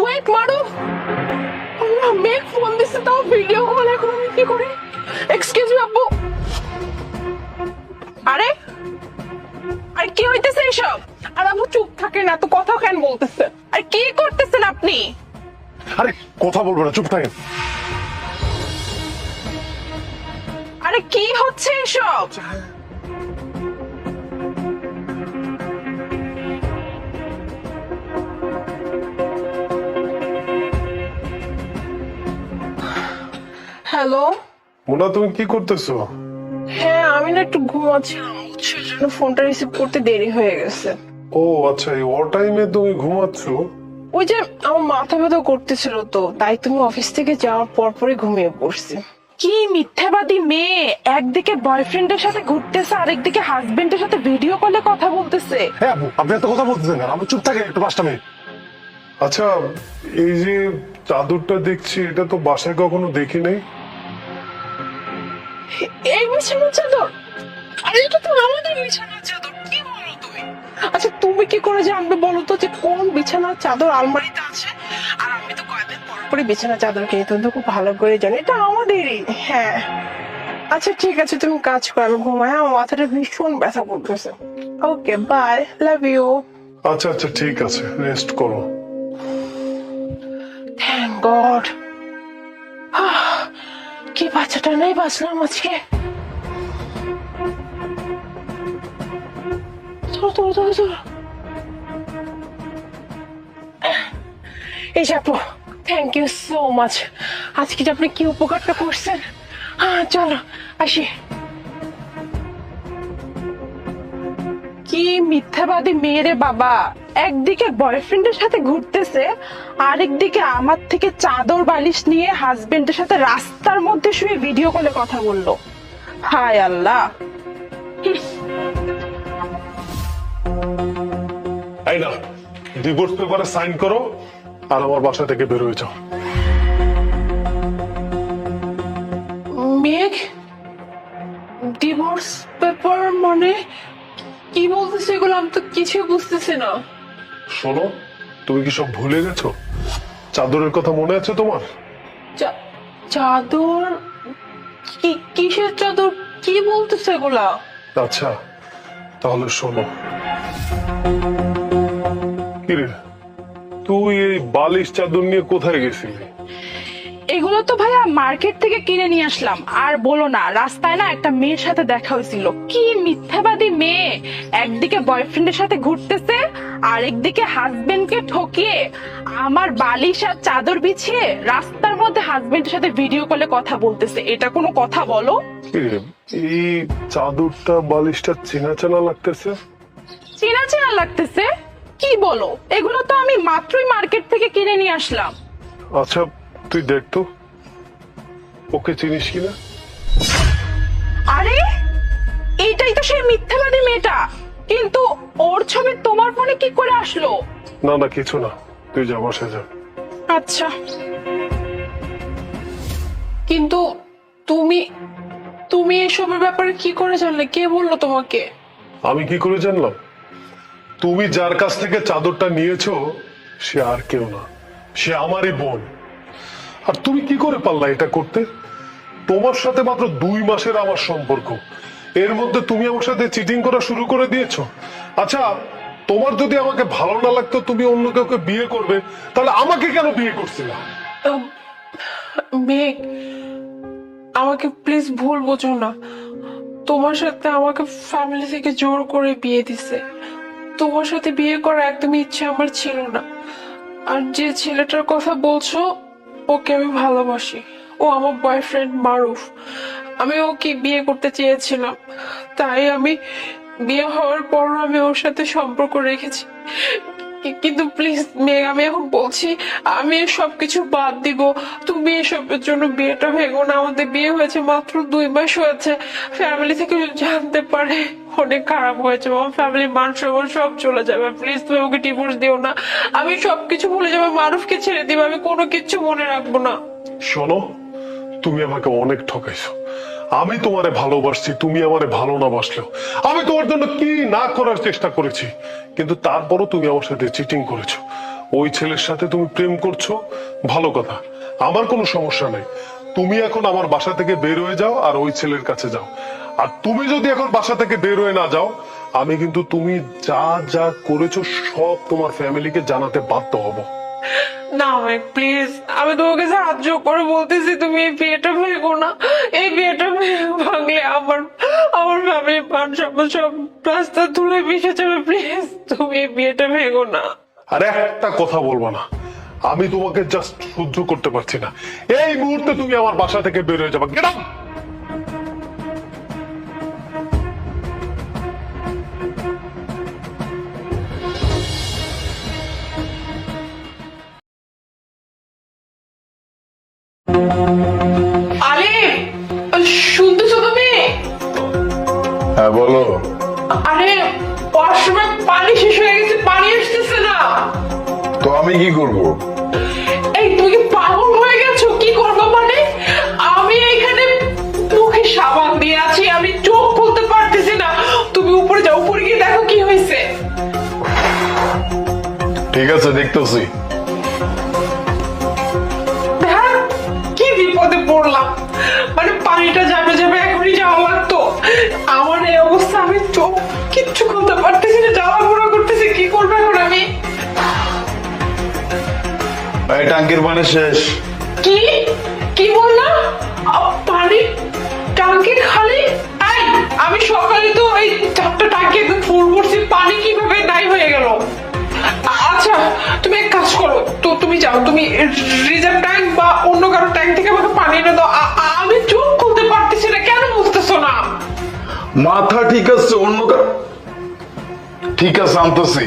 Wait মারো আল্লাহ মেঘ phone দিছে তাও ভিডিও কল এখন আমি কি করি? এক্সকিউজ মি আব্বু। আরে আর কি হইতেছে এসব আর আব্বু চুপ থাকে না এত কথা কেন বলতেছে? আর কি করতেছেন আপনি? আরে কথা বলব না চুপ থাকেন। আরে কি হচ্ছে এসব হ্যালো? মোনা তুমি কি করতেছো? হ্যাঁ আমি না একটু ঘুমাচ্ছিলাম সেজন্য ফোনটা রিসিভ করতে দেরি হয়ে গেছে। ও আচ্ছা এই ও টাইমে তুমি ঘুমাচ্ছ? ওই যে আমার মাথা ব্যথা করতেছিল তো তাই তুমি অফিস থেকে যাওয়ার পর পরে ঘুমিয়ে পড়ছি। কি মিথ্যাবাদী মেয়ে! একদিকে বয়ফ্রেন্ডের সাথে ঘুরতেছে আরেকদিকে হাজবেন্ডের সাথে ভিডিও কলে কথা বলতেছে। হ্যাঁ আপু আপনি এত কথা বলতেছেন না আমি চুপ থাকেন একটু পাঁচটা মিনিট। আচ্ছা এই যে চাদরটা দেখছি এটা তো বাসায় কখনো দেখি নাই। এই বিছানার চাদর? আরে এটা তো আমাদের বিছানার চাদর। কি বলো তুমি? আচ্ছা তুমি কি করে জানবে বলো তো যে কোন বিছানার চাদর আলমারিতে আছে? আর আমি তো কয়েকদিন পর পরে বিছানার চাদর কিনি তুমি তো খুব ভালো করে জানি এটা আমাদেরই। হ্যাঁ। আচ্ছা ঠিক আছে তুমি কাজ করো আমি ঘুমাই আমার মাথাটা ভীষণ ব্যথা করতেছে। Okay bye love you. আচ্ছা আচ্ছা ঠিক আছে রেস্ট করো। Thank God. বাচ্চাটা নেই, বাঁচলাম আজকে। এই যাব থ্যাংক ইউ সো মাচ আজকে যে আপনি কি উপকারটা করছেন? হ্যাঁ চলো, আসি। কি মিথ্যাবাদী মেয়েরে বাবা। একদিকে বয়ফ্রেন্ডের সাথে ঘুরতেছে আরেকদিকে আমার থেকে চাদর বালিশ নিয়ে হাজবেন্ডের সাথে রাস্তার মধ্যে শুয়ে ভিডিও কলে কথা বলল। হায় আল্লাহ। এই না ডিভোর্স পেপারে সাইন করো আর আমার বাসা থেকে বের হয়ে যাও। মেঘ ডিভোর্স পেপার মানে বলতেছে এগুলো আমি তো কিছুই বুঝতেছি না। শোনো তুমি কি সব ভুলে গেছো? চাদরের কথা মনে আছে তোমার? চাদর? কি কিসের চাদর? কি বলতেছে এগুলা? আচ্ছা তাহলে শোনো। কিরে তুই এই বালিশ চাদর নিয়ে কোথায় গেছিলি? এগুলো তো ভাইয়া মার্কেট থেকে কিনে নিয়ে আসলাম। আর বলো না রাস্তায় না একটা মেয়ের সাথে দেখা হয়েছিল। কি মিথ্যাবাদী মেয়ে! একদিকে বয়ফ্রেন্ডের সাথে ঘুরতেছে আর একদিকে হাজবেন্ডকে ঠকিয়ে আমার বালিশ আর চাদর বিছিয়ে রাস্তার মধ্যে হাজবেন্ডের সাথে ভিডিও কলে কথা বলতেছে। এটা কোনো কথা বলো? এই চাদরটা বালিশটা চেনা চেনা লাগতেছে? চেনা চেনা লাগতেছে? কি বলো? এগুলো তো আমি মাত্রই মার্কেট থেকে কিনে নিয়ে আসলাম। আচ্ছা তুই দেখ তো ওকে চিনিস কিনা? আরে এইটাই তো সেই মিথ্যাবাদী মেয়েটা। কিন্তু ওর ছবি তোমার ফোনে কি করে আসলো? না না কিছু না তুই যা বসে যা। আচ্ছা। কিন্তু তুমি তুমি এসবের ব্যাপারে কি করে জানলে? কে বলল তোমাকে? আমি কি করে জানলাম? তুমি যার কাছ থেকে চাদরটা নিয়েছো সে আর কেউ না। সে আমারই বোন। আর তুমি কি করে পারলা এটা করতে? তোমার সাথে মাত্র দুই মাসের আমার সম্পর্ক। এর মধ্যে তুমি আমার সাথে চিটিং করা শুরু করে দিয়েছ। আচ্ছা তোমার যদি আমাকে ভালো না লাগতো, তুমি অন্য কাউকে বিয়ে করবে, তাহলে আমাকে কেন বিয়ে করছিলা? মেঘ আমাকে প্লিজ ভুল বোঝো না। তোমার সাথে আমাকে ফ্যামিলি থেকে জোর করে বিয়ে দিছে। তোমার সাথে বিয়ে করার একদমই ইচ্ছে আমার ছিল না। আর যে ছেলেটার কথা বলছো ওকে আমি ভালোবাসি। ও আমার বয়ফ্রেন্ড মারুফ। আমি ওকে বিয়ে করতে চেয়েছিলাম। তাই আমি বিয়ে হওয়ার পর আমি ওর সাথে সম্পর্ক রেখেছি। কিন্তু প্লিজ মেঘ আমি এখন বলছি, আমি সবকিছু বাদ দিব। তুমি এসবের জন্য বিয়েটা ভেঙো না। আমাদের বিয়ে হয়েছে মাত্র দুই মাস হয়েছে। ফ্যামিলি থেকে জানতে পারে। অনেক খারাপ হয়েছে আমার ফ্যামিলি মান সম্মান সব চলে যাবে। প্লিজ তুমি ওকে ডিভোর্স দিও না। আমি সবকিছু ভুলে যাব। মানুষকে ছেড়ে দিব। আমি কোনো কিছু মনে রাখব না। শোনো, তুমি আমাকে অনেক ঠকাইছো। আমি তোমারে ভালোবাসছি, তুমি আমারে ভালো না বাসলেও। আমি তোমার জন্য কি না করার চেষ্টা করেছি, কিন্তু তারপরও তুমি আমার সাথে চিটিং করেছ। ওই ছেলের সাথে তুমি প্রেম করছ, ভালো কথা। আমার কোনো সমস্যা নেই। তুমি এখন আমার বাসা থেকে বের হয়ে যাও আর ওই ছেলের কাছে যাও। আর তুমি যদি এখন বাসা থেকে বের হয়ে না যাও আমি কিন্তু তুমি যা যা করেছ সব তোমার ফ্যামিলিকে জানাতে বাধ্য হব। না প্লিজ আমি তোমাকে সাহায্য করে বলতেছি তুমি এই বিয়েটা ভেঙো না। এই বিয়েটা ভাঙলে আমার আমার সব সব রাস্তা তুলে মিশে যাবে প্লিজ তুমি এই বিয়েটা ভেঙো না। আর একটা কথা বলব না আমি তোমাকে জাস্ট সহ্য করতে পারছি না। এই মুহূর্তে তুমি আমার বাসা থেকে বের হয়ে যাবে। গেট আরে শুনতেছো তুমি? হ্যাঁ বলো। আরে ওয়াশরুমে পানি শেষ হয়ে গেছে পানি আসতেছে না। তো আমি কি করব? এই তুমি কি পাগল হয়ে গেছো? কি করব মানে? আমি এখানে মুখে সাবান দিয়ে আছি আমি চোখ খুলতে পারতেছি না। তুমি উপরে যাও উপরে গিয়ে দেখো কি হয়েছে। ঠিক আছে দেখতেছি। পড়লাম মানে পানিটা যাবে যাবে এখনই যাওয়া লাগতো আমার এই অবস্থা আমি চোখ কিচ্ছু খুলতে পারতেছি না জ্বালা পোড়া করতেছি কি করব এখন আমি? এই টাঙ্কির পানি শেষ। কি? কি পানি? টাঙ্কি খালি? আমি সকালে তো এই চারটা টাঙ্কি একদম ফুল করছি পানি কীভাবে নাই হয়ে গেল? আচ্ছা তুমি এক কাজ করো তো তুমি যাও তুমি রিজার্ভ ট্যাঙ্ক বা অন্য কারও ট্যাঙ্ক থেকে আমাকে আমি চোখ খুলতে পারতেছি না কেন বুঝতেছো না? মাথা ঠিক আছে অন্য ঠিক আছে আনতেছি।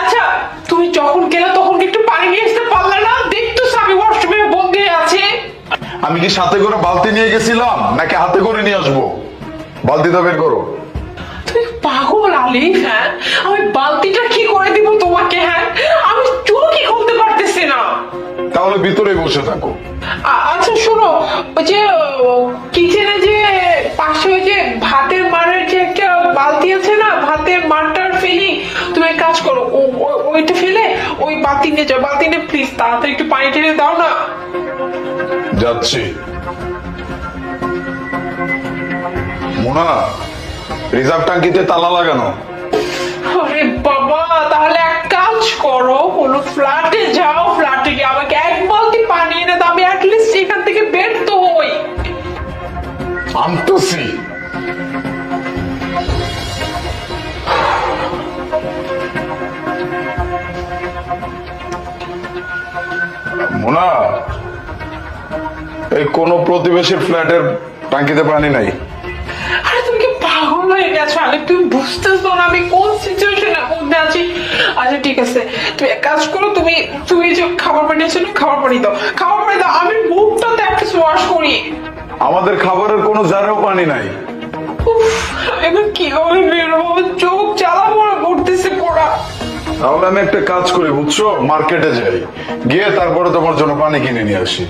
আচ্ছা তুমি যখন গেলে তখন একটু পানি নিয়ে আসতে পারলে না? দেখতেছো আমি ওয়াশরুমে বন্দি আছি। আমি কি সাথে করে বালতি নিয়ে গেছিলাম নাকি হাতে করে নিয়ে আসব? বালতিটা বের করো। তুমি পাগল আলিফ হ্যাঁ? আমি বালতিটা কি করে দিব তোমাকে হ্যাঁ? আমি চোখই খুলতে পারতেছি না। তাহলে ভিতরে বসে থাকো। শোনো ওই যে কিচেনে যে পাশে ওই যে ভাতের মারের যে একটা বালতি আছে না ভাতের মারটার ফেলি তুমি এক কাজ করো ওইটা ফেলে ওই বালতি নিয়ে যাও বালতি নিয়ে প্লিজ তাড়াতাড়ি একটু পানি টেনে দাও না। যাচ্ছি। মোনা রিজার্ভ টাঙ্কিতে তালা লাগানো। আরে বাবা তাহলে এক কাজ করো কোনো ফ্ল্যাটে যাও ফ্ল্যাটে গিয়ে আমাকে এক আনতেছি মোনা, এই কোন প্রতিবেশীর ফ্ল্যাটের টাঙ্কিতে পানি নাই। আরে তুমি কি পাগল হয়ে গেছো? আরে তুমি বুঝতেছো না আমি কোন সিচুয়েশনের মধ্যে আছি? আচ্ছা ঠিক আছে। তুমি এক কাজ করো, তুমি তুমি যে খাবার না খাবার পানি দাও। খাবার পানি দাও, আমি মুখটাতে একটা ওয়াশ করি। আমাদের খাবারের কোনো জারেও পানি নাই। এবার কীভাবে বেরোবো চোখ জ্বালা পড়া করতেছে পড়া। তাহলে আমি একটা কাজ করি বুঝছ? মার্কেটে যাই। গিয়ে তারপরে তোমার জন্য পানি কিনে নিয়ে আসি।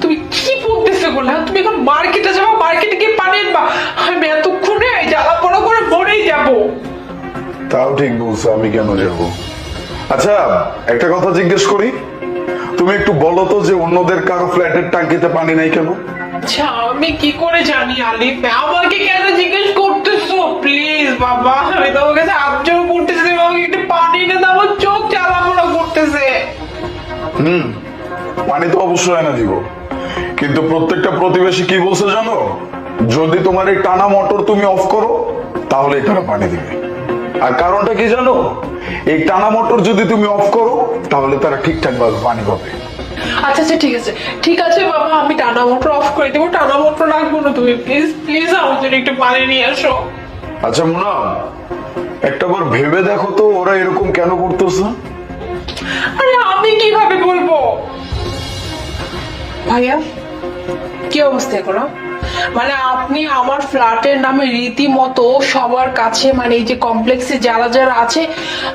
তুমি কি বলতেছো বলে তুমি এখন মার্কেটে যাব মার্কেটে গিয়ে পানি আনবা। আমি এতক্ষণে জ্বালা পড়া করে মরেই যাব। তাও ঠিক বলছো আমি কেন যাব? আচ্ছা একটা কথা জিজ্ঞেস করি। তুমি একটু বলো তো যে অন্যদের কারও ফ্ল্যাটের টাঙ্কিতে পানি নাই কেন? আচ্ছা আমি কি করে জানি আলিফ আমাকে কেন জিজ্ঞেস করতেছো? প্লিজ বাবা আমি তোমার কাছে করতেছি আমাকে একটু পানি এনে দাও আমার চোখ জ্বালাপোড়া করতেছে। হুম পানি তো অবশ্যই এনে দিব। কিন্তু প্রত্যেকটা প্রতিবেশী কি বলছে জানো? যদি তোমার এই টানা মোটর তুমি অফ করো তাহলে তারা পানি দিবে। আর কারণটা কি জানো? এই টানা মোটর যদি তুমি অফ করো তাহলে তারা ঠিকঠাক ভাবে পানি পাবে। আচ্ছা আচ্ছা ঠিক আছে। ঠিক আছে বাবা আমি টানা মোটর অফ করে দেবো। টানা মোটর রাখব না তুমি প্লিজ প্লিজ আমার জন্য একটু পানি নিয়ে আসো। আচ্ছা মুনা একটা বার ভেবে দেখো তো ওরা এরকম কেন করতেছে। আরে আমি কীভাবে বলব? ভাইয়া কি অবস্থা এখন মানে আপনি আমার ফ্ল্যাটের নামে রীতিমতো সবার কাছে মানে এই যে কমপ্লেক্সে যারা যারা আছে,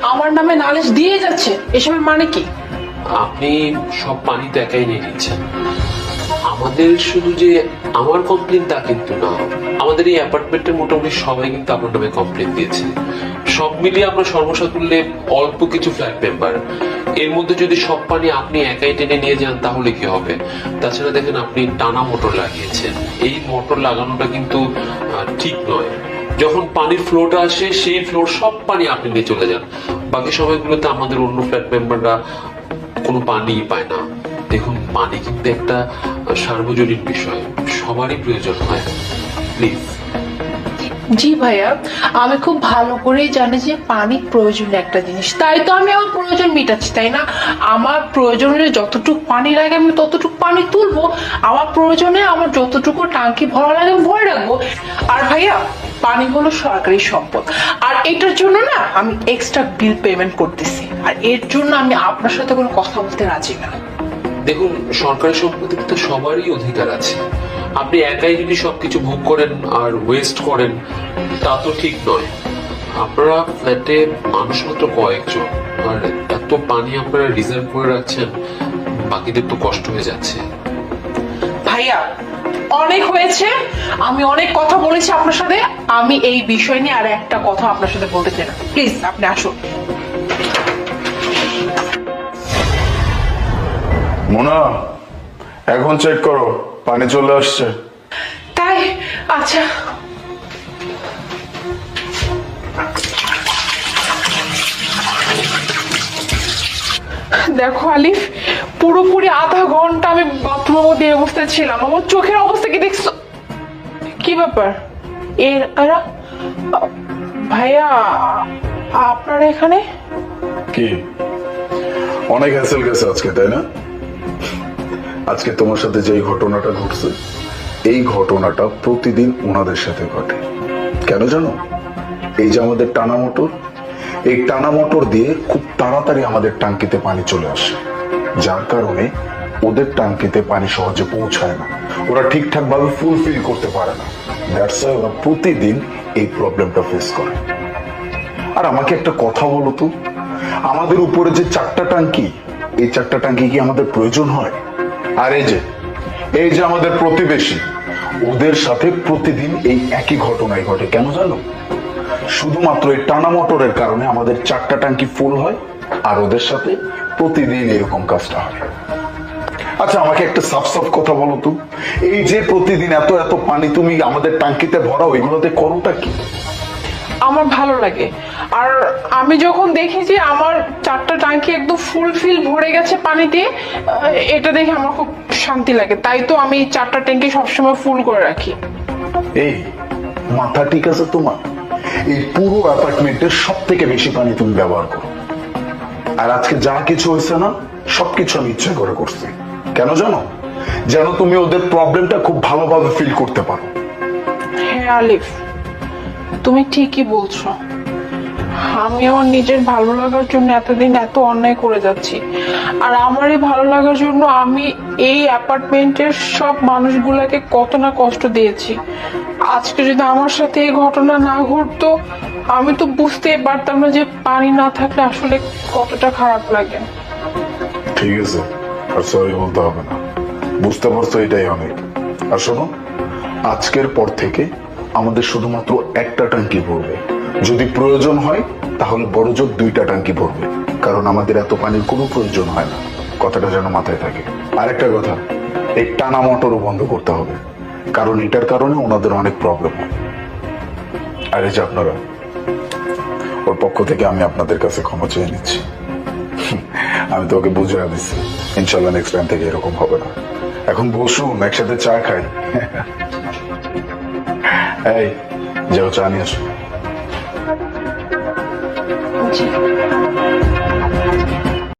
আমার নামে নালিশ দিয়ে যাচ্ছে। এসবের মানে কি? আপনি সব পানি একাই নিয়ে নিচ্ছেন। আমাদের শুধু যে আমার কমপ্লেন তা কিন্তু না। আমাদের এই অ্যাপার্টমেন্টের মোটামুটি সবাই কিন্তু আপনার নামে কমপ্লেন দিয়েছে। সব মিলিয়ে আমরা সর্বসাকুল্যে অল্প কিছু ফ্ল্যাট মেম্বার এর মধ্যে যদি সব পানি আপনি একাই টেনে নিয়ে যান, তাহলে কি হবে? তাছাড়া দেখেন আপনি টানা মোটর লাগিয়েছেন এই মোটর লাগানোটা কিন্তু ঠিক নয়। যখন পানির ফ্লোটা আসে, সেই ফ্লোর সব পানি আপনি নিয়ে চলে যান। বাকি সময়গুলোতে আমাদের অন্য ফ্ল্যাট মেম্বাররা কোনো পানিই পায় না। দেখুন, পানি কিন্তু একটা সার্বজনীন বিষয়। সবারই প্রয়োজন হয়। প্লিজ জি ভাইয়া, আমি খুব ভালো করেই জানি যে পানি প্রয়োজনীয় একটা জিনিস। তাই তো আমি আমার প্রয়োজন মিটাচ্ছি, তাই না? আমার প্রয়োজনে যতটুকু পানি লাগে আমি ততটুকু পানি তুলবো, আমার প্রয়োজনে আমার যতটুকু টাঙ্কি ভরা লাগে আমি ভরে রাখব। আর ভাইয়া, পানি হলো সরকারি সম্পদ। আর এটার জন্য না আমি এক্সট্রা বিল পেমেন্ট করতেছি। আর এর জন্য আমি আপনার সাথে কোনো কথা বলতে রাজি না। দেখুন, সরকারি সম্পত্তিতে তো সবারই অধিকার আছে। আপনি একাই যদি সবকিছু ভোগ করেন আর ওয়েস্ট করেন তা তো ঠিক নয়। আপনারা ফ্ল্যাটে মানুষ মাত্র কয়েকজন আর এত পানি আপনারা রিজার্ভ করে রাখছেন বাকিদের তো কষ্ট হয়ে যাচ্ছে। ভাইয়া অনেক হয়েছে। আমি অনেক কথা বলেছি আপনার সাথে। আমি এই বিষয় নিয়ে আর একটা কথা আপনার সাথে বলতে চাই না। প্লিজ আপনি আসুন। মোনা এখন চেক করো। পানি চলে আসছে। তাই? আচ্ছা। দেখো আলিফ পুরোপুরি আধা ঘণ্টা আমি বাথরুমের মধ্যে এই অবস্থায় ছিলাম। আমার চোখের অবস্থা কি দেখছ? কি ব্যাপার? এর এরা ভাইয়া আপনারা এখানে? কি? অনেক হ্যাসেল গেছে আজকে তাই না? আজকে তোমার সাথে যেই ঘটনাটা ঘটছে, এই ঘটনাটা প্রতিদিন ওনাদের সাথে ঘটে। কেন জানো? এই যে আমাদের টানা মোটর, এই টানা মোটর দিয়ে খুব তাড়াতাড়ি আমাদের টাঙ্কিতে পানি চলে আসে। যার কারণে ওদের টাঙ্কিতে পানি সহজে পৌঁছায় না। ওরা ঠিকঠাক ভাবে ফুলফিল করতে পারে না। দ্যাটস ওরা প্রতিদিন এই প্রবলেমটা ফেস করে। আর আমাকে একটা কথা বলো তো, আমাদের উপরে যে চারটা টাঙ্কি এই চারটা টাঙ্কি কি আমাদের প্রয়োজন হয়? আর এই যে এই যে আমাদের প্রতিবেশী, ওদের সাথে প্রতিদিন এই একই ঘটনাই ঘটে। কেন জানো? শুধুমাত্র এই টানা মোটরের কারণে আমাদের চারটা টাঙ্কি ফুল হয়, আর ওদের সাথে প্রতিদিন এরকম কাজটা হয়। আচ্ছা আমাকে একটা সাফ সাফ কথা বলো তো। এই যে প্রতিদিন এত এত পানি তুমি আমাদের ট্যাঙ্কিতে ভরাও, এগুলোতে করোটা কি? আমার ভালো লাগে। আর আমি যখন দেখি যে আমার চারটা টাঙ্কি একদম ফুল ফিল ভরে গেছে পানি দিয়ে এটা দেখে আমার খুব শান্তি লাগে। তাই তো আমি চারটা ট্যাঙ্কি সবসময় ফুল করে রাখি। এই মাথা ঠিক আছে তোমার? এই পুরো অ্যাপার্টমেন্টের সব থেকে বেশি পানি তুমি ব্যবহার করো। আর আজকে যা কিছু হয়েছে না সবকিছু আমি ইচ্ছে করে করছি। কেন জানো? যেন তুমি ওদের প্রবলেমটা খুব ভালোভাবে ফিল করতে পারো। হ্যাঁ আলিফ। তুমি ঠিকই বলছো। আমি আমার নিজের ভালো লাগার জন্য এতদিন এত অন্যায় করে যাচ্ছি। আর আমার এই ভালো লাগার জন্য আমি এই অ্যাপার্টমেন্টের সব মানুষগুলোকে কত না কষ্ট দিয়েছি। আজকে যদি আমার সাথে এই ঘটনা না ঘটতো, আমি তো বুঝতেই পারতাম না যে পানি না থাকলে আসলে কতটা খারাপ লাগে। ঠিক আছে, আর সরি বলতে হবে না। বুঝতে পারছ এটাই অনেক। আর শোনো, আজকের পর থেকে আমাদের শুধুমাত্র একটা ট্যাঙ্কি ভরবে। যদি প্রয়োজন হয়, তাহলে বড় জোর দুইটা ট্যাঙ্কি ভরবে। কারণ আমাদের এত পানির কোনো প্রয়োজন হয় না। কথাটা যেন মাথায় থাকে। আরেকটা কথা, এই টানা মোটরও বন্ধ করতে হবে। কারণ এটার কারণে ওনাদের অনেক প্রবলেম হয়। আর এই যে আপনারা, ওর পক্ষ থেকে আমি আপনাদের কাছে ক্ষমা চেয়ে নিচ্ছি। আমি তোকে বুঝে দিচ্ছি। ইনশাল্লাহ নেক্সট টাইম থেকে এরকম হবে না। এখন বসুন, একসাথে চা খাই। এই যাও চা নিয়ে আসো। জি